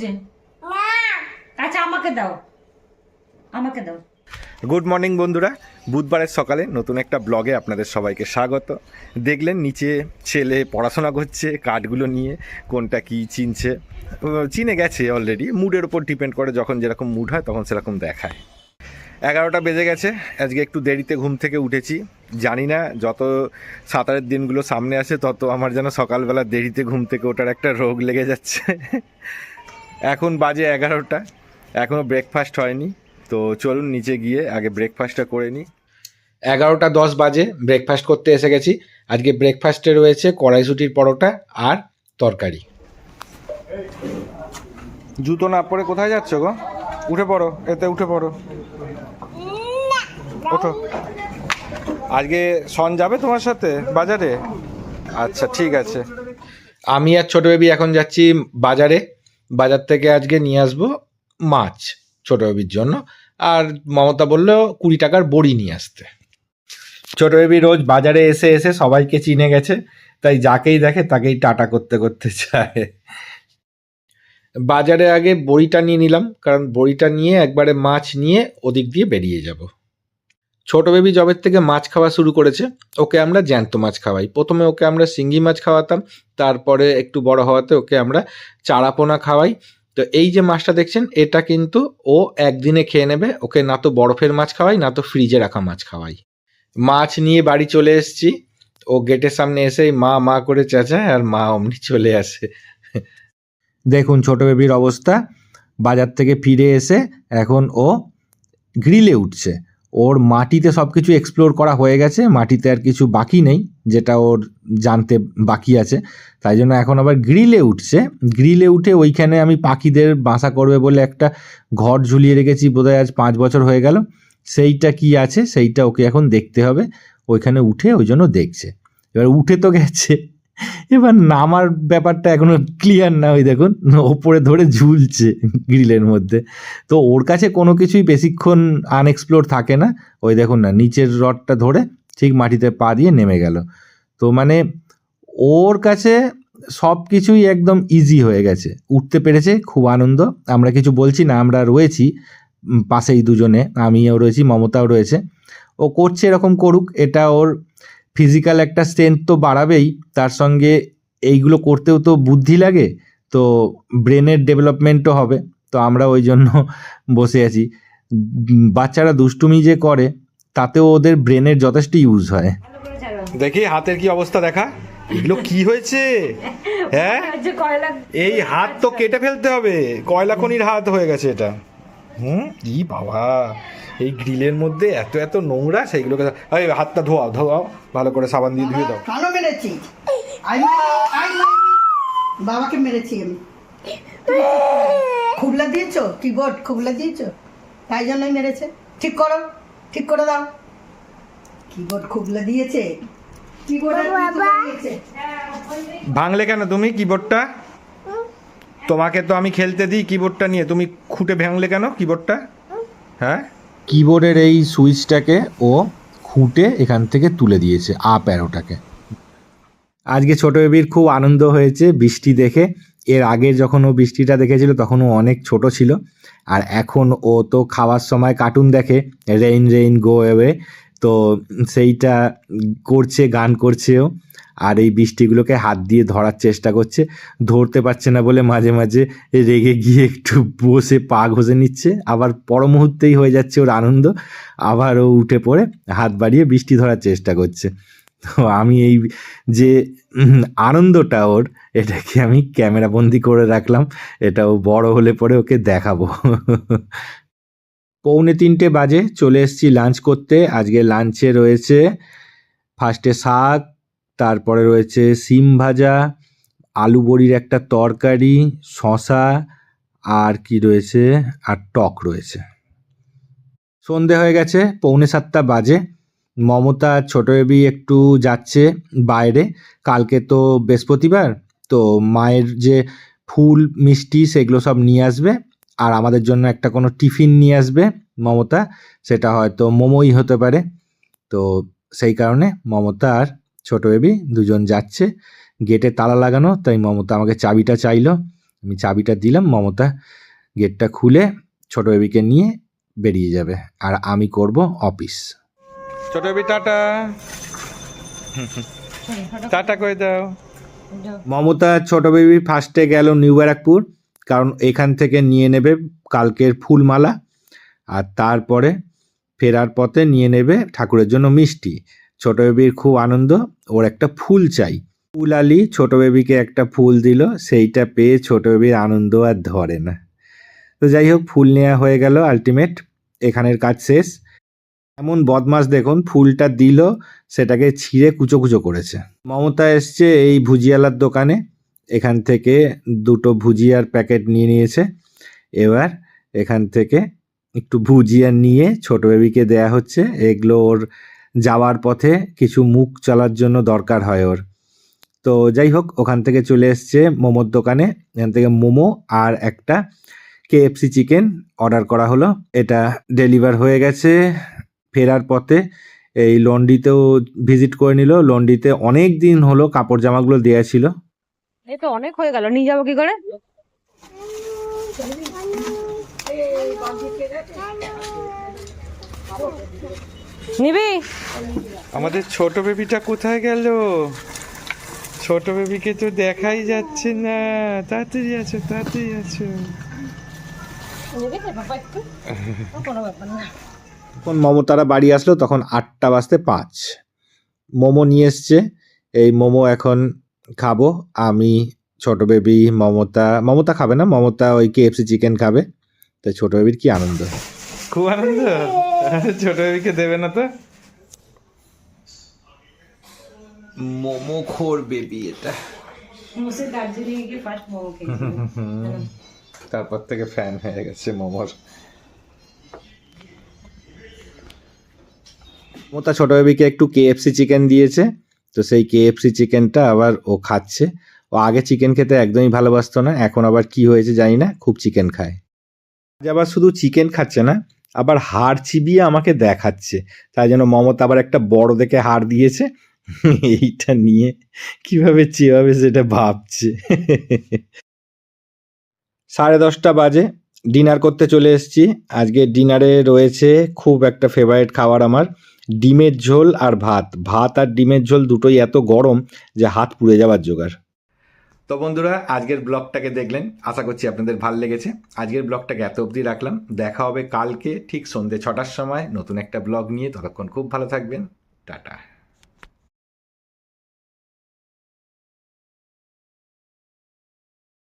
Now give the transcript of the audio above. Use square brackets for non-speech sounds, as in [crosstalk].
যে আচ্ছা আমাকে দাও। আমাকে দাও। গুড মর্নিং বন্ধুরা। বুধবারের সকালে নতুন একটা ব্লগে আপনাদের সবাইকে স্বাগত। দেখলেন নিচে ছেলে পড়াশোনা করছে কার্ডগুলো নিয়ে কোনটা কি চিনছে। চিনে গেছে অলরেডি মুডের উপর ডিপেন্ড করে যখন যেরকম মুড হয় তখন সেরকম দেখায়। এগারোটা বেজে গেছে। আজকে একটু দেরিতে ঘুম থেকে উঠেছি। জানি না যত সাঁতারের দিনগুলো সামনে আসে তত আমার যেন সকালবেলা দেরিতে ঘুম থেকে ওঠার একটা রোগ লেগে যাচ্ছে। এখন বাজে এগারোটা। এখনও ব্রেকফাস্ট হয়নি। তো চলুন নিচে গিয়ে আগে ব্রেকফাস্টটা করে নিই। এগারোটা দশ বাজে ব্রেকফাস্ট করতে এসে গেছি। আজকে ব্রেকফাস্টে রয়েছে কড়াইশুটির পরোটা আর তরকারি। জুতো না পরে কোথায় যাচ্ছ গো? উঠে পড়ো এতে উঠে পড়ো। ওঠো। আজকে সন যাবে তোমার সাথে বাজারে? আচ্ছা ঠিক আছে। আমি আর ছোট বেবি এখন যাচ্ছি বাজারে। বাজার থেকে আজকে নিয়ে আসব মাছ ছোট বেবির জন্য। আর মমতা বলল কুড়ি টাকার বড়ি নিয়ে আসতে। ছোট বেবি রোজ বাজারে এসে এসে সবাইকে চিনে গেছে। তাই যাকেই দেখে তাকেই টাটা করতে করতে চায়। বাজারে আগে বড়িটা নিয়ে নিলাম কারণ বড়িটা নিয়ে একবারে মাছ নিয়ে ওদিক দিয়ে বেরিয়ে যাব। ছোট বেবি জবের থেকে মাছ খাওয়া শুরু করেছে। ওকে আমরা জ্যান্ত মাছ খাওয়াই। প্রথমে ওকে আমরা শিঙ্গি মাছ খাওয়াতাম, তারপরে একটু বড় হওয়াতে ওকে আমরা চারাপোনা খাওয়াই। তো এই যে মাছটা দেখছেন, এটা কিন্তু ও একদিনে খেয়ে নেবে। ওকে না তো বরফের মাছ খাওয়াই, না তো ফ্রিজে রাখা মাছ খাওয়াই। মাছ নিয়ে বাড়ি চলে এসেছি। ও গেটের সামনে এসেই মা মা করে চেঁচায়, আর মা অমনি চলে আসে। দেখুন ছোট বেবির অবস্থা। বাজার থেকে ফিরে এসে এখন ও গ্রিলে উঠছে। ওর মাটিতে সব কিছু এক্সপ্লোর করা হয়ে গেছে, মাটিতে আর কিছু বাকি নেই, যেটা ওর জানতে বাকি আছে। তাই জন্য এখন আবার গ্রিলে উঠছে। গ্রিলে উঠে ওইখানে আমি পাখিদের বাসা করবে বলে একটা ঘর ঝুলিয়ে রেখেছি, বোধহয় আজ পাঁচ বছর হয়ে গেল। সেইটা কি আছে? সেইটা ওকে এখন দেখতে হবে। ওইখানে উঠে ওই জন্য দেখছে। এবার উঠে তো গেছে। এবার নামার ব্যাপারটা এখনও ক্লিয়ার না ওই দেখুন, ওপরে ধরে ঝুলছে গ্রিলের মধ্যে। তো ওর কাছে কোনো কিছুই বেশিক্ষণ আনএক্সপ্লোর থাকে না। ওই দেখুন না, নিচের রডটা ধরে ঠিক মাটিতে পা দিয়ে নেমে গেল। তো মানে ওর কাছে সব কিছুই একদম ইজি হয়ে গেছে। উঠতে পেরেছে, খুব আনন্দ। আমরা কিছু বলছি না, আমরা রয়েছি পাশেই দুজনে, আমিও রয়েছি, মমতাও রয়েছে। ও করছে এরকম করুক, এটা ওর ফিজিক্যাল একটা স্ট্রেংথ তো বাড়াবেই, তার সঙ্গে এইগুলো করতেও তো বুদ্ধি লাগে, তো ব্রেনের ডেভেলপমেন্টও হবে, তো আমরা ওই জন্য [laughs] বসে আছি। বাচ্চারা দুষ্টুমি যে করে, তাতেও ওদের ব্রেনের যথেষ্ট ইউজ হয়। দেখি হাতের কি অবস্থা দেখা? এগুলো কি হয়েছে? হ্যাঁ? এই হাত তো কেটে ফেলতে হবে, কয়লা খনির হাত হয়ে গেছে এটা। হুম? ই বাবা। এই গ্রিলের মধ্যে এত এত নোংরা সেইগুলোকে এই হাতটা ধোয়াও ধোয়াও ভালো করে সাবান দিয়ে ধুয়ে দাও। কেন মেরেছি। বাবাকে মেরেছি আমি। খুবলা দিয়েছ? কিবোর্ড খুবলা দিয়েছ? তাই জন্যই মেরেছে। ঠিক করো ঠিক করে দাও। কিবোর্ড খুবলা দিয়েছে? দিয়েছে? ভাঙলে কেন তুমি কিবোর্ডটা? তোমাকে তো আমি খেলতে দিই কিবোর্ডটা নিয়ে। তুমি খুঁটে ভাঙলে কেন কিবোর্ডটা? হ্যাঁ? কিবোর্ডের এই সুইচটাকে ও খুঁটে এখান থেকে তুলে দিয়েছে আপ অ্যারোটাকে আজকে ছোট বেবির খুব আনন্দ হয়েছে বৃষ্টি দেখে। এর আগে যখন ও বৃষ্টিটা দেখেছিল, তখন ও অনেক ছোট ছিল। আর এখন ও তো খাওয়ার সময় কার্টুন দেখে রেইন রেইন গো এওয়ে তো সেইটা করছে, গান করছেও আর এই বৃষ্টিগুলোকে হাত দিয়ে ধরার চেষ্টা করছে। ধরতে পারছে না বলে মাঝে মাঝে রেগে গিয়ে একটু বসে পা ঘষে নিচ্ছে। আবার পর মুহূর্তেই হয়ে যাচ্ছে ওর আনন্দ। আবার ও উঠে পড়ে, হাত বাড়িয়ে বৃষ্টি ধরার চেষ্টা করছে। তো আমি এই যে আনন্দটা ওর, এটাকে আমি ক্যামেরা বন্দি করে রাখলাম। এটা ও বড় হলে পরে ওকে দেখাবো। পৌনে তিনটে বাজে চলে এসেছি লাঞ্চ করতে। আজকে লাঞ্চে রয়েছে ফার্স্টে শাক তারপরে রয়েছে সিম ভাজা, আলু বড়ির একটা তরকারি শশা আর কি রয়েছে? আর টক রয়েছে। সন্ধে হয়ে গেছে, পৌনে সাতটা বাজে। মমতা ছোট বেবি একটু যাচ্ছে বাইরে। কালকে তো বৃহস্পতিবার, তো মায়ের যে ফুল, মিষ্টি সেগুলো সব নিয়ে আসবে। আর আমাদের জন্য একটা কোনো টিফিন নিয়ে আসবে মমতা, সেটা হয়তো মোমোই হতে পারে। তো সেই কারণে মমতা আর ছোট বেবি দুজন যাচ্ছে। গেটে তালা লাগানো তাই মমতা আমাকে চাবিটা চাইলো। আমি চাবিটা দিলাম মমতা গেটটা খুলে ছোট বেবিকে নিয়ে বেরিয়ে যাবে। আর আমি করব অফিস ছোট বেবি টাটা। টাটা করে দাও। মমতা ছোট বেবি ফার্স্টে গেল নিউ ব্যারাকপুর কারণ এখান থেকে নিয়ে নেবে কালকের ফুলমালা। আর তারপরে ফেরার পথে নিয়ে নেবে ঠাকুরের জন্য মিষ্টি। ছোট বেবির খুব আনন্দ, ওর একটা ফুল চাই। ফুল আলি ছোট বেবিকে একটা ফুল দিল, সেইটা পেয়ে ছোট বেবির আনন্দ আর ধরে না। তো যাই হোক, ফুল নেওয়া হয়ে গেল আলটিমেট এখানের কাজ শেষ। এমন বদমাস দেখুন, ফুলটা দিল, সেটাকে ছিঁড়ে কুচো কুচো করেছে। মমতা এসছে এই ভুজিয়ালার দোকানে, এখান থেকে দুটো ভুজিয়ার প্যাকেট নিয়ে নিয়েছে। এবার এখান থেকে একটু ভুজিয়া নিয়ে ছোট বেবিকে দেয়া হচ্ছে, এগুলো ওর যাওয়ার পথে কিছু মুখ চলার জন্য দরকার হয় ওর। তো যাই হোক ওখান থেকে চলে এসছে মোমোর দোকানে। এখান থেকে মোমো আর একটা কেএফসি চিকেন অর্ডার করা হলো। এটা ডেলিভার হয়ে গেছে ফেরার পথে। এই লন্ডিতেও ভিজিট করে নিল। লন্ডিতে অনেক দিন হলো কাপড় জামাগুলো দেওয়া ছিল। এই তো অনেক হয়ে গেল। নিয়ে যাব কি করে? নিবি? আমাদের ছোট বেবিটা কোথায় গেল? ছোট বেবিকে তো দেখাই যাচ্ছে না। তাড়াতাড়ি আছে তাড়াতাড়ি আছো। কোনো ব্যাপার না যখন মমতারা বাড়ি আসলো তখন আটটা বাজতে পাঁচ। মোমো নিয়ে এসছে। এই মোমো এখন খাব। আমি ছোট বেবি মমতা মমতা খাবে না? মমতা ওই কেএফসি চিকেন খাবে। তো ছোট বেবির কি আনন্দ? খুব আনন্দ? [laughs] ছোট দেবে না তো? মোমো খোর বেবি এটা। [laughs] তারপর থেকে ফ্যান হয়ে গেছে মোমোর। মমতা ছোট বেবিকে একটু কেএফসি চিকেন দিয়েছে তো সেই কেএফসি চিকেনটা আবার ও খাচ্ছে। ও আগে চিকেন খেতে একদমই ভালোবাসতো না এখন আবার কি হয়েছে জানি না খুব চিকেন খায়। আজ আবার শুধু চিকেন খাচ্ছে না আবার হাড় চিবিয়ে আমাকে দেখাচ্ছে। তাই জন্য মমতা আবার একটা বড় দেখে হাড় দিয়েছে। এইটা নিয়ে কীভাবে চেয়াবে সেটা ভাবছে। সাড়ে দশটা বাজে, ডিনার করতে চলে এসেছি। আজকে ডিনারে রয়েছে খুব একটা ফেভারিট খাবার আমার, ডিমের ঝোল আর ভাত। ভাত আর ডিমের ঝোল দুটোই এত গরম যে হাত পুড়ে যাওয়ার জোগাড়। তো বন্ধুরা, আজকের ব্লগটাকে দেখলেন। আশা করছি আপনাদের ভালো লেগেছে। আজকের ব্লগটাকে এত অবধি রাখলাম। দেখা হবে কালকে ঠিক সন্ধ্যে ছটার সময় নতুন একটা ব্লগ নিয়ে। ততক্ষণ খুব ভালো থাকবেন। টাটা।